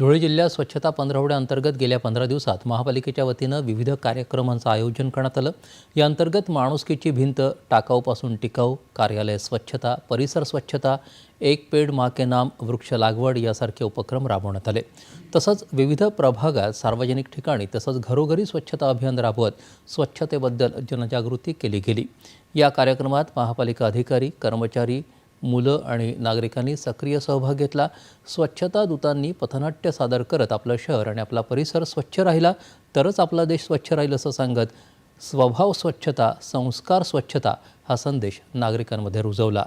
धुळे जिल्ह्यात स्वच्छता पंधरवड्याअंतर्गत गेल्या पंधरा दिवसात महापालिकेच्या वतीनं विविध कार्यक्रमांचं आयोजन करण्यात आलं. या अंतर्गत माणुसकीची भिंत टाकाऊपासून टिकाऊ कार्यालय स्वच्छता परिसर स्वच्छता एक पेड मा के नाम वृक्ष लागवड यासारखे उपक्रम राबवण्यात आले. तसंच विविध प्रभागात सार्वजनिक ठिकाणी तसंच घरोघरी स्वच्छता अभियान राबवत स्वच्छतेबद्दल जनजागृती केली गेली. या कार्यक्रमात महापालिका अधिकारी कर्मचारी मुलं आणि नागरिकांनी सक्रिय सहभाग घेतला. स्वच्छता दूतांनी पथनाट्य सादर करत आपलं शहर आणि आपला परिसर स्वच्छ राहिला. तरच आपला देश स्वच्छ राहील असं सांगत स्वभाव स्वच्छता संस्कार स्वच्छता हा संदेश नागरिकांमध्ये रुजवला.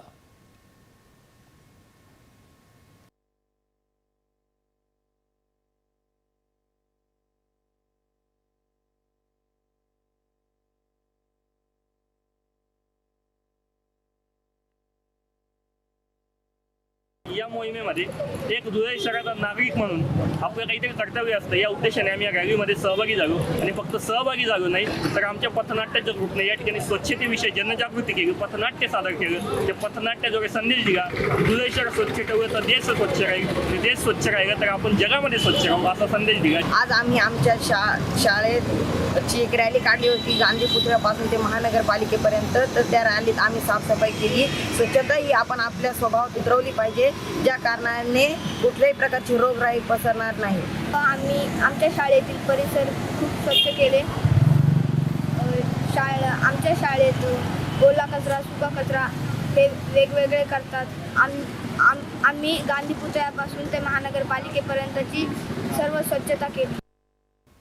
या मोहिमेमध्ये एक धुळे शहराचा नागरिक म्हणून आपलं काहीतरी कर्तव्य असतं. या उद्देशाने आम्ही या रॅलीमध्ये सहभागी झालो. आणि फक्त सहभागी झालो नाही तर आमच्या पथनाट्याच्या ग्रुपने या ठिकाणी स्वच्छतेविषयी जनजागृती केली पथनाट्य सादर केलं. त्या पथनाट्याद्वारे संदेश दिला धुळे शहर स्वच्छ ठेवलं तर देश स्वच्छ राहील. देश स्वच्छ राहिलं तर आपण जगामध्ये स्वच्छ राहू असा संदेश दिला. आज आम्ही आमच्या शा शाळेत ची एक रॅली काढली होती. गांधी पुतळ्यापासून ते महानगरपालिकेपर्यंत तर त्या रॅलीत आम्ही साफसफाई केली. स्वच्छता ही आपण आपल्या स्वभावात उतरवली पाहिजे. ज्या कारणाने कुठल्याही प्रकारची रोगराई पसरणार नाही. आम्ही आमच्या शाळेतील परिसर खूप स्वच्छ केले. शाळा आमच्या शाळेतून ओला कचरा सुका कचरा हे वेगवेगळे करतात. आम आम आम्ही गांधी पुतळ्यापासून ते महानगरपालिकेपर्यंतची सर्व स्वच्छता केली.